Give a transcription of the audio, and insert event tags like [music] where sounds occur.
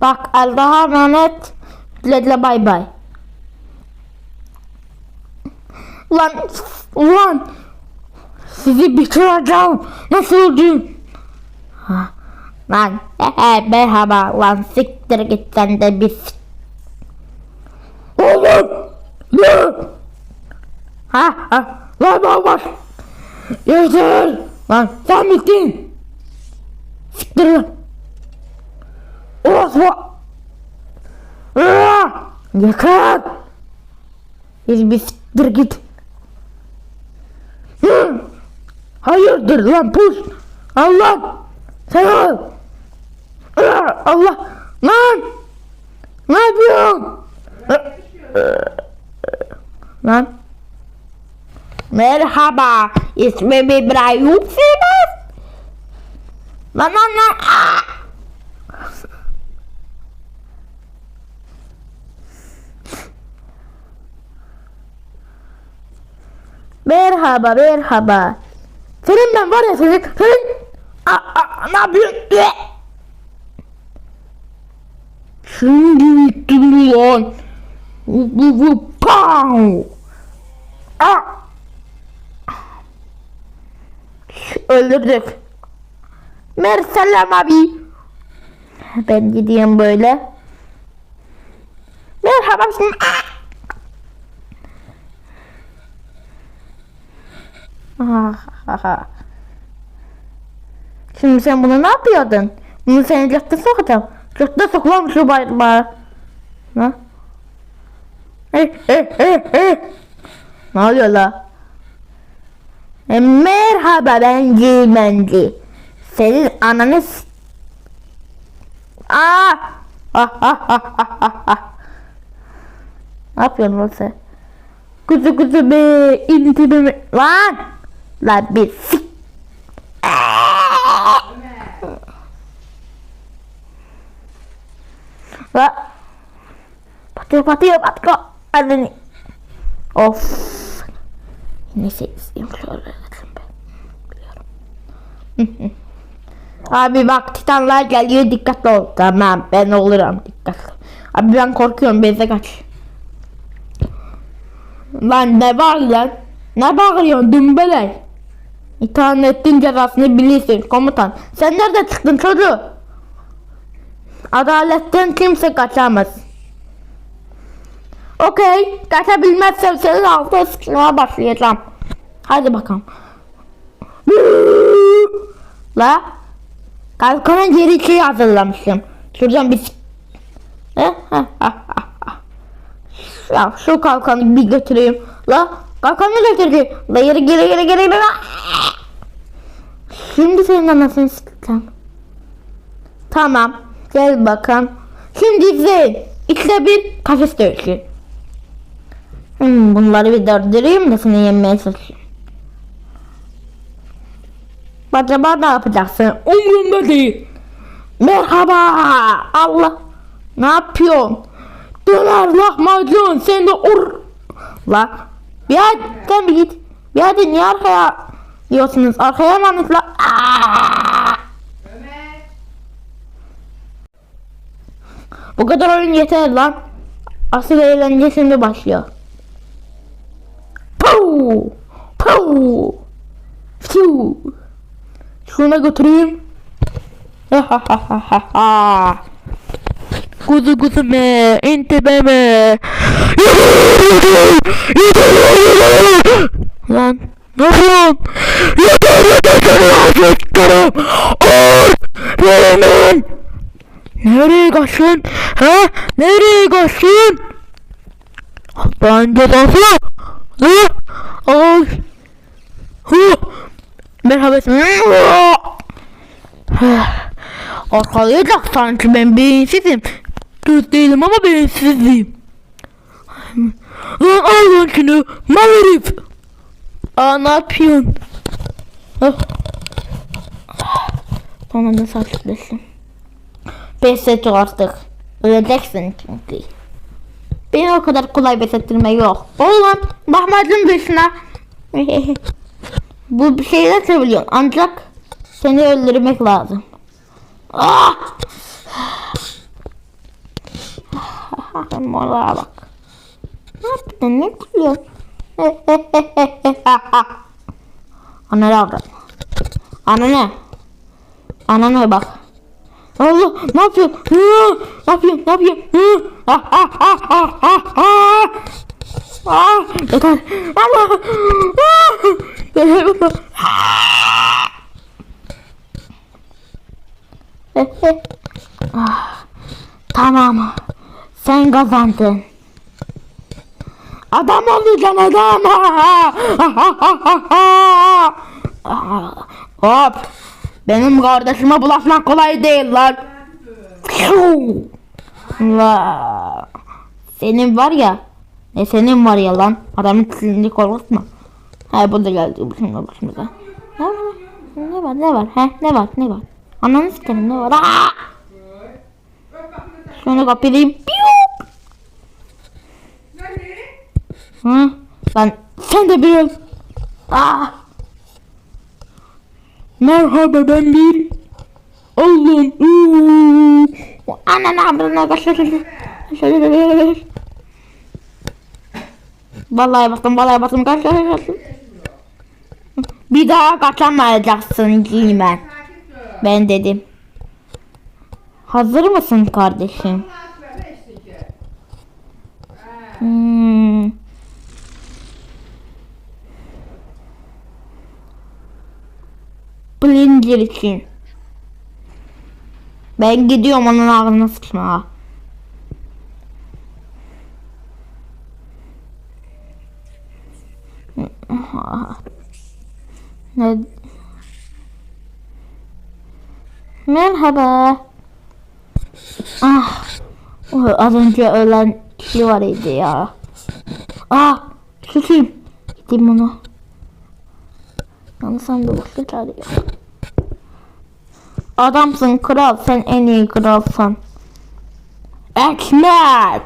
Bak Allah'a emanet. Güle bay bay. Ulan, ulan. Sizi bitireceğim. Nasıl öldün? Lan, he, merhaba lan siktir git sen de bir Oğlum! Ne? Ha ha, lan lan var. Yeter! Lan sen bittin! Siktir lan! Aa! Yakar! Bir bir siktir git. Hayırdır lan puş! Allah! Sen! Aa! Allah! Lan! Ne yapıyorsun? Lan! Merhaba, ismim İbrahim Sinem. Lan lan lan! Aa! Merhaba, merhaba. Senin ben var ya senin, senin... Aa, aa, ne yapıyorsun? Şimdi bittin lan. Bu, bu, pow! Aa! Öldürdük. Merselam abi. Ben gideyim böyle. Merhaba. Aa! Şimdi sen bunu ne yapıyordun? Bunu seni cırtta sokacağım. Cırtta sok lan şu bayrağı. Ne? Eh eh eh eh. Ne oluyor la? E, merhaba ben Gülmenci. Senin ananı s- Aa! Ah ah ah ah ah ah. Ne yapıyorsun lan sen? Kuzu kuzu be intibimi lan lan bir sik. La Patıyor patıyor patıyor Anne. Of. Neyse izleyeyim şöyle ben. Biliyorum. Abi bak titanlar geliyor dikkatli ol. Tamam ben olurum dikkatli. Abi ben korkuyorum beze kaç. Lan ne var lan? Ne bağırıyorsun dümbelek? Ettiğin cezasını bilirsin komutan. Sen nerede çıktın çocuğu? Adaletten kimse kaçamaz. Okey. Kaçabilmezsem senin altına sıkmaya başlayacağım. Hadi bakalım. La. Kalkanın geri içi hazırlamışım. Şuradan bir... Ya şu kalkanı bir götüreyim. La kalkanı götürdü. La geri geri geri geri. Şimdi senin anasını sıkacağım. Tamam. Gel bakalım. Şimdi izleyin. İkide bir kafes dövüşü. Hmm, bunları bir dördüreyim de seni yenmeye çalışayım. Acaba ne yapacaksın? Umurumda değil. Merhaba. Allah. Ne yapıyorsun? Döner lahmacun sen de ur. La. Bir sen bir git. Bir hadi niye arkaya diyorsunuz? Arkaya emanet la. Aa! Bu kadar oyun yeter lan. Asıl eğlence şimdi başlıyor. Puu! Puu! Fiu! Şuna götüreyim. Ha ha ha ha ha. Kuzu kuzu me, intebe me. Lan ne yapıyorsun? Yeter yeter seni acıktırım. Or! Veremem. Nereye kaçtın? Ha? Nereye kaçtın? Ben cezası. Ha? Ay. Hı. Merhaba. Arkalayacak sanki ben beyinsizim. Düz değilim ama beyinsizim. Lan al lan şunu. Mal herif. Aa ne yapıyorsun? Ah. Bana da saçmalısın. Pes et artık. Öleceksin çünkü. Beni o kadar kolay pes ettirme yok. Oğlum lahmacun dışına. Bu bir şeyler seviyorsun ancak seni öldürmek lazım. Ah! Mola bak. Ne yaptın? Ne gülüyorsun? [laughs] Ana ne avrat? Ana ne? Ana ne bak? Allah ne yapıyorsun? Hı, Ne yapıyorsun? Ne yapıyorsun? Hı, ah, ah, ah, ah, ah, ah. Ah, yeter. Allah. Ah, yeter. Ah, tamam. Sen kazandın. Adam olacaksın adam. Hop. Benim kardeşime bulaşmak kolay değil lan. La. Senin var ya. Ne senin var ya lan. Adamın kızını korkutma. Ha bu da geldi. Başımda başımda. Ne var? Ne var? Ne var? He? Ne var? Ne var? Ananı sikerim ne var? Aa! Şunu kapatayım. Hı? Lan sen de bir. Aa! Merhaba ben bir Allah'ım. Ananı avradına kaçır. Vallahi bastım, vallahi bastım. Kaç. Bir daha kaçamayacaksın Cimen. Ben dedim. Hazır mısın kardeşim? Hmm. Blinger için. Ben gidiyorum onun ağzına sıçma. Ne? Merhaba. Ah. o Az önce ölen kişi var idi ya. Ah. Tutayım. Gideyim onu. Yanlış anda boşluk çağırıyor. Adamsın kral. Sen en iyi kralsın. Ekmek.